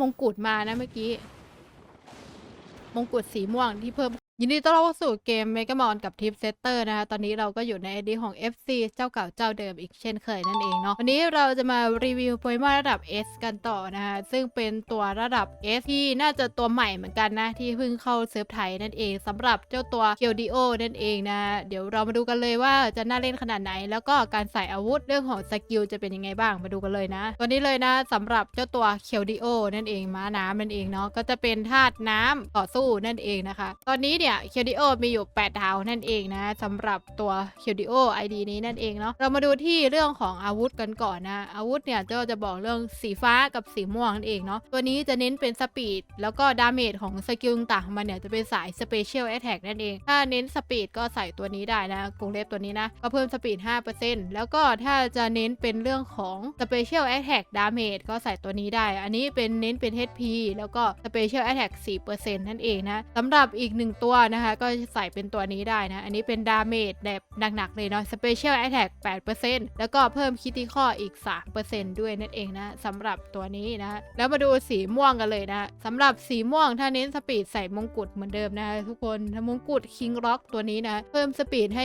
มงกุฎมานะเมื่อกี้ มงกุฎสีม่วงที่เพิ่ม ยินดีต้อนรับเข้าสู่เกม m e g a m o n กับ Tip Setter นะคะ ตอนนี้เราก็อยู่ใน ID ของ FC เจ้าเก่าเจ้าเดิมอีกเช่นเคยนั่นเองเนาะ วันนี้เราจะมารีวิวโปเกมอนระดับ S กันต่อนะคะ ซึ่งเป็นตัวระดับ S ที่น่าจะตัวใหม่เหมือนกันนะ ที่เพิ่งเข้าเซิร์ฟไทยนั่นเองสำหรับเจ้าตัว k i l d i o นั่นเองนะ เดี๋ยวเรามาดูกันเลยว่าจะน่าเล่นขนาดไหน แล้วก็การใส่อาวุธเรื่องของสกิลจะเป็นยังไงบ้าง มาดูกันเลยนะ ตัวนี้เลยนะสำหรับเจ้าตัว k i l d i o นั่นเองม้าน้ำนั่นเองเนาะ ก็จะเป็นธาตุน้ำต่อสู้นั่นเองนะคะ ตอนนี้เนี่ย k i l d i o มีอยู่ 8 ดาวนั่นเองนะสำหรับตัว k i l d i o ID นี้นั่นเองเนาะเรามาดูที่เรื่องของอาวุธกันก่อนนะ อาวุธเนี่ยก็จะบอกเรื่องสีฟ้ากับสีม่วงนั่นเองเนาะตัวนี้จะเน้นเป็นสปีด แล้วก็ดาเมจของสกิลต่างๆมันเนี่ยจะเป็นสาย Special Attack นั่นเอง ถ้าเน้นสปีดก็ใส่ตัวนี้ได้นะกรงเล็บตัวนี้นะก็เพิ่มสปีด 5%แล้วก็ถ้าจะเน้นเป็นเรื่องของ Special Attack Damage ก็ใส่ตัวนี้ได้ อันนี้เป็นเน้นเป็น HP แล้วก็ Special Attack 4%นั่นเองนะสำหรับอีกหนึ่งตัวนะคะก็ใส่เป็นตัวนี้ได้นะ อันนี้เป็น Damage แบบหนักๆเลยเนาะ Special Attack 8%แล้วก็เพิ่ม Critical อีก 3%ด้วยนั่นเองนะสำหรับตัวนี้นะแล้วมาดูสีม่วงกันเลยนะสำหรับสีม่วงถ้าเน้นสปีดใส่มงกุฎเหมือนเดิมนะคะทุกคนถ้ามงกุฎ King Rock ตัวนี้นะ เพิ่มสปีดให้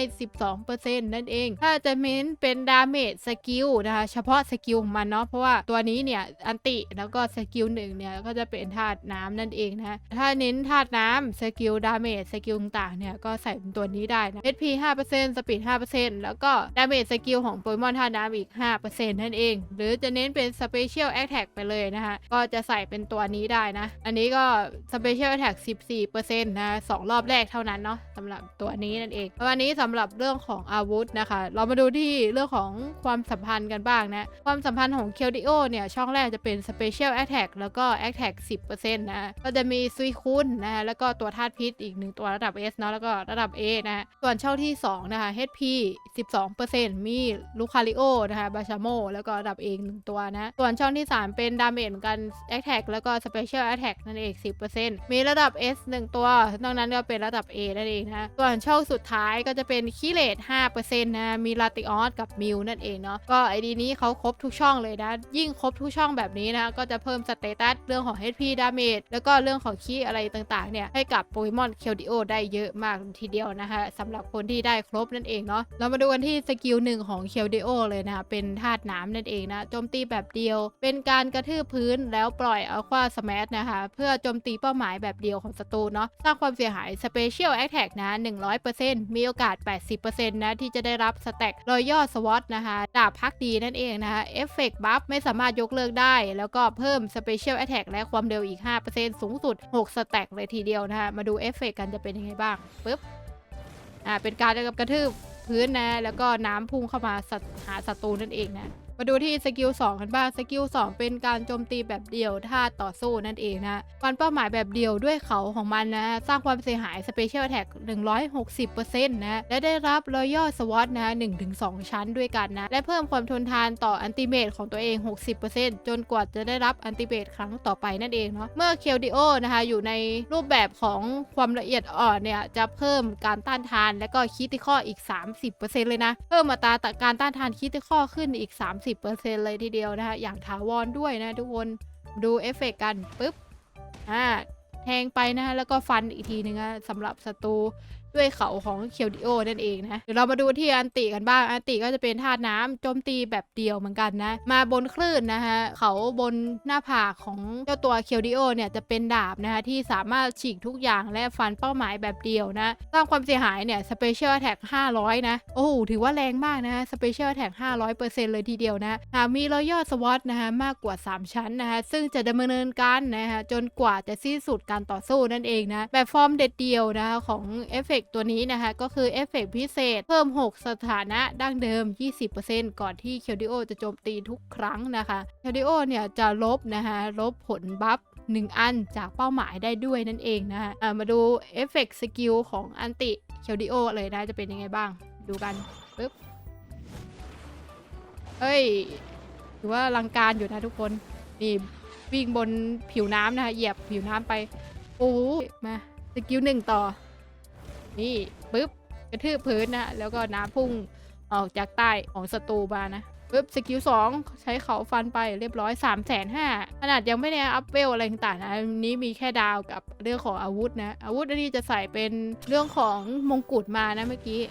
12%นั่นเอง ถ้าจะเน้นเป็นดาเมจสกิลนะคะเฉพาะสกิลของมันเนาะเพราะว่าตัวนี้เนี่ยอันติแล้วก็สกิลหนึ่งเนี่ยก็จะเป็นธาตุน้ำนั่นเองนะถ้าเน้นธาตุน้ำสกิลดาเมจสกิลต่างๆเนี่ยก็ใส่เป็นตัวนี้ได้นะ HP 5%สปีด5%แล้วก็ดาเมจสกิลของโปเกมอนธาตุน้ำอีก 5%นั่นเอง หรือจะเน้นเป็น Special Attack ไปเลยนะคะก็จะใส่เป็นตัวนี้ได้นะ อันนี้ก็ Special Attack 14%นะสองรอบแรกเท่านั้นเนาะสำหรับตัวนี้นั่นเองวันนี้สำหรับเรื่องของอาวุธนะคะ เรามาดูที่เรื่องของความสัมพันธ์กันบ้างนะ ความสัมพันธ์ของเคลดิโอเนี่ยช่องแรกจะเป็น Special Attack แล้วก็ Attack 10%นะก็จะมีซุยคุนนะแล้วก็ตัวธาตุพิษอีกหนึ่งตัวระดับ S เนาะแล้วก็ระดับ A นะส่วนช่องที่ 2 นะคะ HP 12%มีลูคาริโอนะคะบาชาโมแล้วก็ระดับ A หนึ่งตัวนะ ส่วนช่องที่ 3 เป็นดาเมจเหมือนกัน Attack แล้วก็ Special Attack นั่นเอง 10%มีระดับ S 1 ตัวนอกนั้นก็เป็นระดับ A นั่นเองนะส่วนช่องสุดท้ายก็จะเป็นคิเลต5%นะมีลาติออสกับมิวนั่นเองเนาะก็ไอดีนี้เขาครบทุกช่องเลยนะ ยิ่งครบทุกช่องแบบนี้นะ ก็จะเพิ่มสเตตัสเรื่องของ HP ดาเมจแล้วก็เรื่องของคีอะไรต่างๆเนี่ยให้กับโปเกมอนเคลดิโอได้เยอะมากทีเดียวนะคะสำหรับคนที่ได้ครบนั่นเองเนาะเรามาดูกันที่สกิลหนึ่งของเคลดิโอเลยนะคะเป็นธาตุน้ำนั่นเองนะโจมตีแบบเดียว เป็นการกระทืบพื้นแล้วปล่อยอัลควาสมันะคะเพื่อโจมตีเป้าหมายแบบเดียวของศัตรูเนาะสร้างความเสียหาย Special Attack นะ100%มีโอกาส 80%นะที่จะได้รับสแต็กรอยย่อสวอตนะคะดาบพักดีนั่นเองนะคะเอฟเฟกต์บัฟไม่สามารถยกเลิกได้ แล้วก็เพิ่ม Special Attack และความเร็วอีก 5%สูงสุด 6 สแต็กเลยทีเดียวนะคะมาดูเอฟเฟกต์กันจะเป็นยังไงบ้างปึ๊บอ่าเป็นการกระทืบพื้นนะ แล้วก็น้ำพุ่งเข้ามาหาศัตรูนั่นเองนะ มาดูที่สกิล2กันบ้างสกิล2เป็นการโจมตีแบบเดียวท่าต่อสู้นั่นเองนะฟันเป้าหมายแบบเดียวด้วยเขาของมันนะ สร้างความเสียหาย Special Attack 160%นะและได้รับ Royal SWOT นะ1-2 ชั้นด้วยกันนะ และเพิ่มความทนทานต่ออันติเมตของตัวเอง 60%จนกว่าจะได้รับอันติเมตครั้งต่อไปนั่นเองเนาะเมื่อเคลดิโอนะคะอยู่ในรูปแบบของความละเอียดอ่อนเนี่ยจะเพิ่มการต้านทานและก็คิติคออีก 30%เลยนะเพิ่มอัตราการต้านทานคิติคอขึ้นอีก 30 30%เลยทีเดียวนะคะอย่างถาวรด้วยนะทุกคนดูเอฟเฟกต์กันปุ๊บอ่าแทงไปนะคะแล้วก็ฟันอีกทีนึงนะสำหรับศัตรู ด้วยเขาของเคียวดิโอนั่นเองนะเดี๋ยวเรามาดูที่อันติกันบ้างอันติก็จะเป็นธาตุน้ำโจมตีแบบเดียวเหมือนกันนะ มาบนคลื่นนะคะเขาบนหน้าผากของเจ้าตัวเคียวดิโอเนี่ยจะเป็นดาบนะคะที่สามารถฉีกทุกอย่างและฟันเป้าหมายแบบเดียวนะสร้างความเสียหายเนี่ย Special Attack 500 นะ โอ้โหถือว่าแรงมากนะคะ Special Attack 500%เลยทีเดียวนะหากมีรอยย่อสวอตนะคะมากกว่า 3 ชั้นนะคะซึ่งจะดำเนินการนะคะจนกว่าจะสิ้นสุดการต่อสู้นั่นเองนะแบบฟอร์มเด็ดเดียวนะคะของเอฟเฟกตัวนี้นะคะ ก็คือเอฟเฟกพิเศษ เพิ่ม 6 สถานะดั้งเดิม 20%ก่อนที่เคลดิโอจะโจมตีทุกครั้งนะคะเคลดิโอเนี่ยจะลบนะคะลบผลบัฟหนึ่งอันจากเป้าหมายได้ด้วยนั่นเองนะฮะะมาดูเอฟเฟกต์สกิลของอันติเคลดิโอเลยนะจะเป็นยังไงบ้าง ดูกันปึ๊บเฮ้ยถือว่าลังการอยู่นะทุกคน นี่วิ่งบนผิวน้ำนะคะเหยียบผิวน้ำไป โอ้โหมาสกิลหนึ่งต่อ นี่ปึ๊บกระทืบพื้นนะแล้วก็น้ำพุ่งออกจากใต้ของศัตรูมานะปึ๊บสกิลสองใช้เขาฟันไปเรียบร้อย3ามแสนห้าขนาดยังไม่ได้อัพเวลอะไรต่างๆนะนนี้มีแค่ดาวกับเรื่องของอาวุธนะ อาวุธอันนี้จะใส่เป็นเรื่องของมงกุฎมานะเมื่อกี้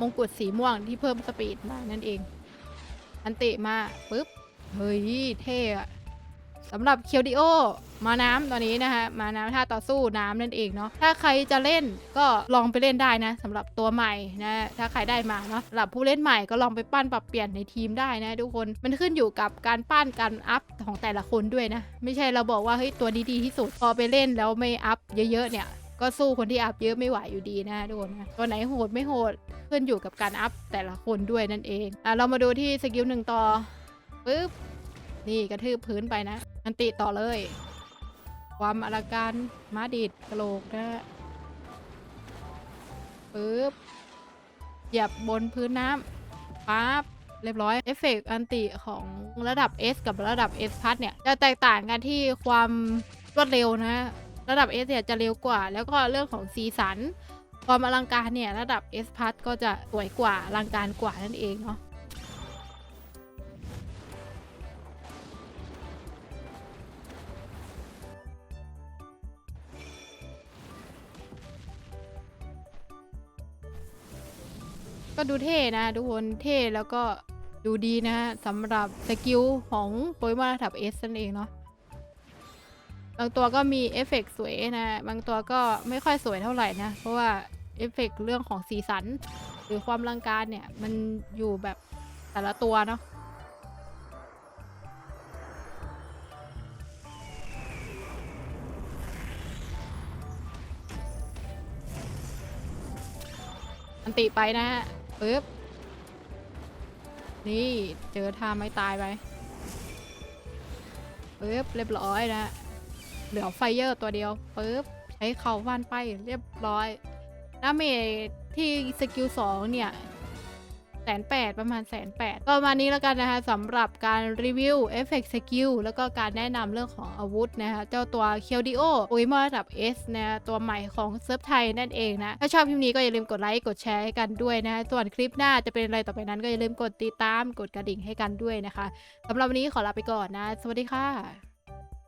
มงกุฎสีม่วงที่เพิ่มสปีดมานั่นเอง อันติมาปึ๊บ เฮ้ย เท่อะ สำหรับเคียวดิโอมาน้ำตอนนี้นะคะมาน้ำท่าต่อสู้น้ำนั่นเองเนาะถ้าใครจะเล่นก็ลองไปเล่นได้นะสำหรับตัวใหม่นะถ้าใครได้มาเนาะสำหรับผู้เล่นใหม่ก็ลองไปปั้นปรับเปลี่ยนในทีมได้นะทุกคนมันขึ้นอยู่กับการปั้นการอัพของแต่ละคนด้วยนะ ไม่ใช่เราบอกว่าเฮ้ยตัวนี้ดีที่สุดพอไปเล่นแล้วไม่อัพเยอะๆเนี่ยก็สู้คนที่อัพเยอะไม่ไหวอยู่ดีนะทุกคนนะตัวไหนโหดไม่โหดขึ้นอยู่กับการอัพแต่ละคนด้วยนั่นเองอะเรามาดูที่สกิลหนึ่งต่อปึ๊บนี่กระทืบพื้นไปนะ อันติต่อเลย ความอลังการม้าดีดกระโหลกนะฮะปึ๊บเหยียบบนพื้นน้ำปั๊บเรียบร้อยเอฟเฟกต์อันติของระดับ S กับระดับ S พัทเนี่ย จะแตกต่างกันที่ความรวดเร็วนะ ระดับ S เนี่ยจะเร็วกว่า แล้วก็เรื่องของสีสัน ความอลังการเนี่ย ระดับ S พัทก็จะสวยกว่าอลังการกว่านั่นเองเนาะ ก็ดูเท่นะทุกคนเท่แล้วก็ดูดีนะฮะสำหรับสกิลของโปเกมอนระดับ S นั่นเองเนาะบางตัวก็มีเอฟเฟกต์สวยนะ บางตัวก็ไม่ค่อยสวยเท่าไหร่นะ เพราะว่าเอฟเฟกต์เรื่องของสีสัน หรือความลังการเนี่ย มันอยู่แบบแต่ละตัวเนาะันติไปนะฮะ ปึ๊บ นี่เจอท่าไม่ตายไปปึ๊บเรียบร้อยนะ เหลือไฟเยอร์ตัวเดียวปึ๊บ ใช้เข่าฟันไปเรียบร้อยดาเมจที่สกิลสองเนี่ย แสนแปดประมาณแสนแปดก็ประมาณนี้แล้วกันนะคะสำหรับการรีวิวเอฟเฟกต์สกิลแล้วก็การแนะนำเรื่องของอาวุธนะคะเจ้าตัวเคียวดิโออุยมอระดับ S นะตัวใหม่ของเซิร์ฟไทยนั่นเองนะ ถ้าชอบคลิปนี้ก็อย่าลืมกดไลค์กดแชร์ให้กันด้วยนะคะส่วนคลิปหน้าจะเป็นอะไรต่อไปนั้นก็อย่าลืมกดติดตามกดกระดิ่งให้กันด้วยนะคะสำหรับวันนี้ขอลาไปก่อนนะ สวัสดีค่ะ